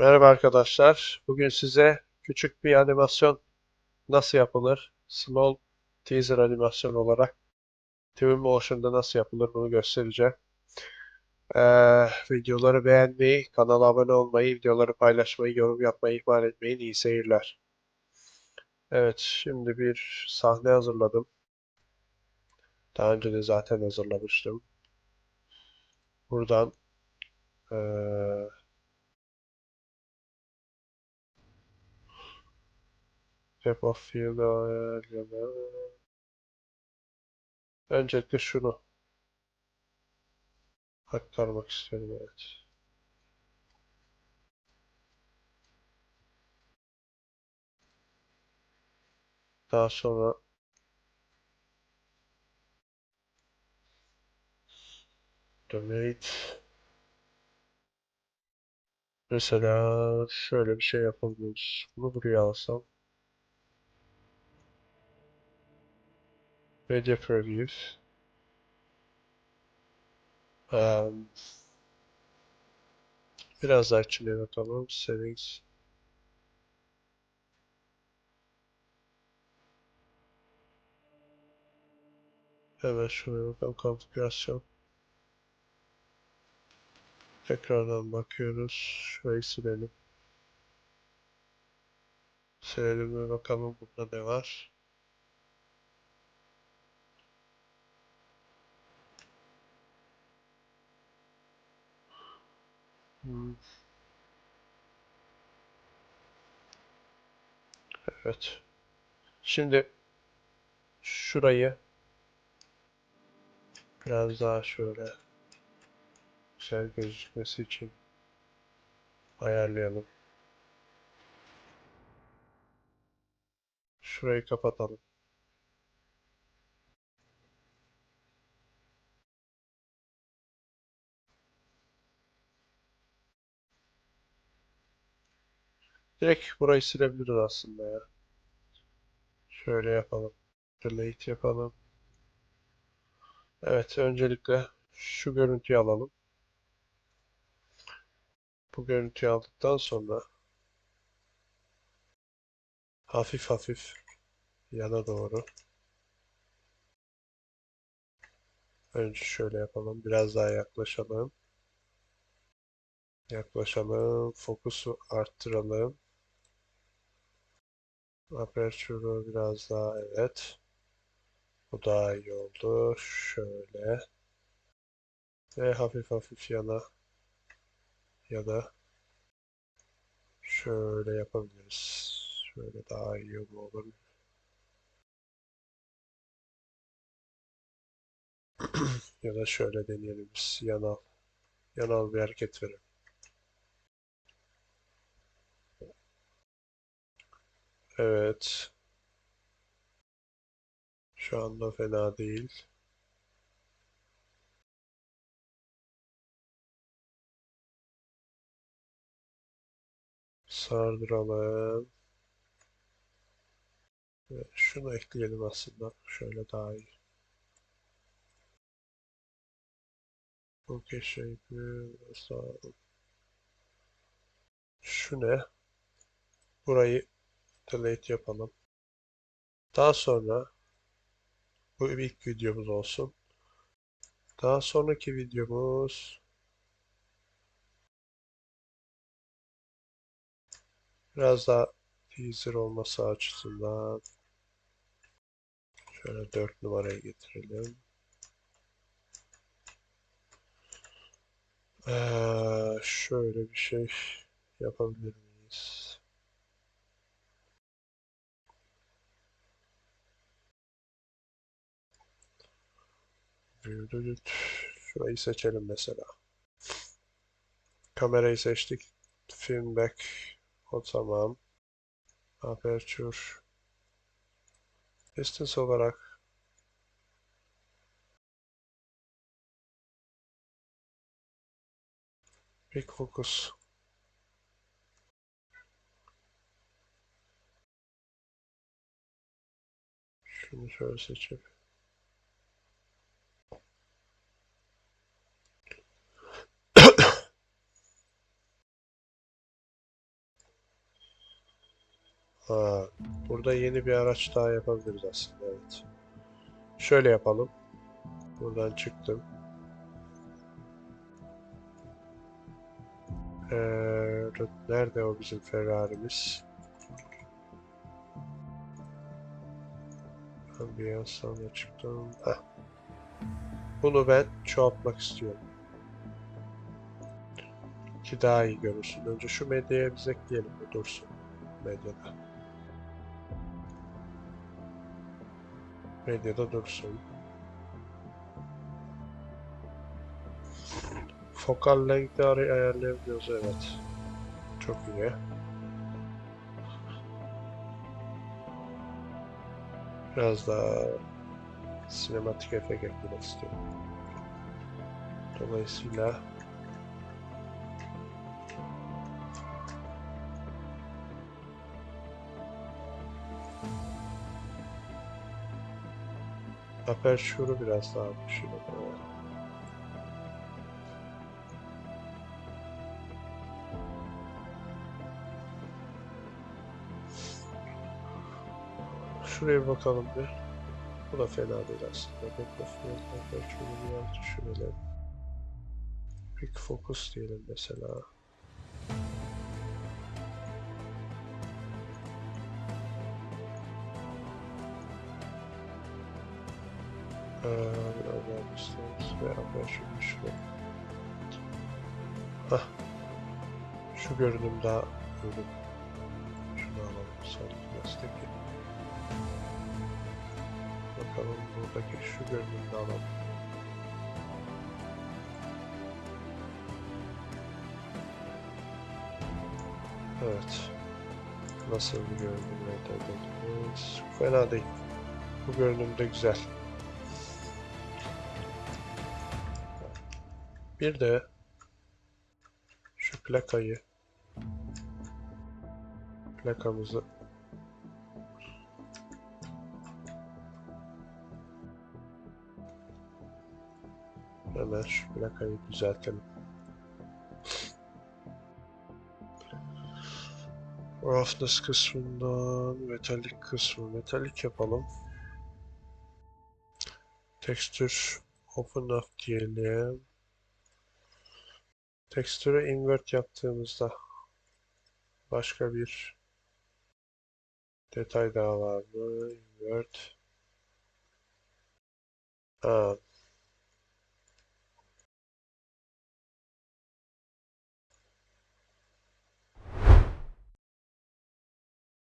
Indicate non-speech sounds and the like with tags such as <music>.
Merhaba arkadaşlar. Bugün size küçük bir animasyon nasıl yapılır, small teaser animasyon olarak Twinmotion'da nasıl yapılır bunu göstereceğim. Ee, videoları beğenmeyi, kanala abone olmayı, videoları paylaşmayı, yorum yapmayı ihmal etmeyin. İyi seyirler. Evet, şimdi bir sahne hazırladım. Daha önce de zaten hazırlamıştım. Buradan ee, Depth of field ayarlama. Öncelikle şunu aktarmak istiyorum evet. Daha sonra donate mesela şöyle bir şey yapabiliriz. Bunu buraya alsam media previews um, biraz daha içine bakalım settings. Hemen şuraya bakalım. Konfigürasyon. Tekrardan bakıyoruz. Şurayı silelim. Silelim ve bakalım burada ne var Evet. Şimdi şurayı biraz daha şöyle güzel gözükmesi için ayarlayalım. Şurayı kapatalım. Direkt burayı silebiliriz aslında ya. Şöyle yapalım. Delete yapalım. Evet, öncelikle şu görüntüyü alalım. Bu görüntüyü aldıktan sonra hafif hafif yana doğru önce şöyle yapalım. Biraz daha yaklaşalım. Yaklaşalım. Fokusu arttıralım. Aperture'u biraz daha evet. Bu daha iyi oldu. Şöyle. Ve hafif hafif yana ya da şöyle yapabiliriz. Şöyle daha iyi olur? <clears throat> Ya da şöyle deneyelim. Yanal. Yanal bir hareket verelim. Evet. Şu anda fena değil. Sardıralım. Ve şunu ekleyelim aslında. Şöyle daha iyi. Shape'i sağ Şu ne? Burayı delete yapalım. Daha sonra bu ilk videomuz olsun. Daha sonraki videomuz biraz daha teaser olması açısından şöyle 4 numaraya getirelim. Ee, şöyle bir şey yapabilir miyiz? Şurayı seçelim mesela. Kamerayı seçtik. Film back. O tamam. Aperture. Distance olarak Big Focus. Şunu şöyle seçelim. Ha, burada yeni bir araç daha yapabiliriz aslında. Evet. Şöyle yapalım. Buradan çıktım. Ee, nerede o bizim Ferrari'miz? Ben bir an sonra çıktım. Heh. Bunu ben çoğaltmak istiyorum. Ki daha iyi görünsün. Önce şu medyaya biz ekleyelim. Bu dursun. Medyada. Medyada dursun. Fokal length'i ay- ayarlayabiliyoruz. Evet. Çok iyi. Biraz daha sinematik efekt eklemek istiyorum. Dolayısıyla aperçürü biraz daha düşürelim. Şuraya bakalım bir. Bu da fena değil aslında. Bekletiyorum. Aperçürü biraz düşürelim. Quick focus diyelim mesela. Biraz daha aperçürü düşürelim. Hah. Şu görünüm daha uygun. Şunu alalım. Solid Glass'taki. Bakalım buradaki şu görünümde alalım. Evet. Nasıl bir görünüm elde edebiliriz? Fena değil. Bu görünüm de güzel. Bir de şu plakayı plakamızı hemen şu plakayı düzeltelim. Roughness kısmından metalik kısmı metalik yapalım. Texture open up diyelim. Texture'ı invert yaptığımızda başka bir detay daha var mı? Invert. Ha,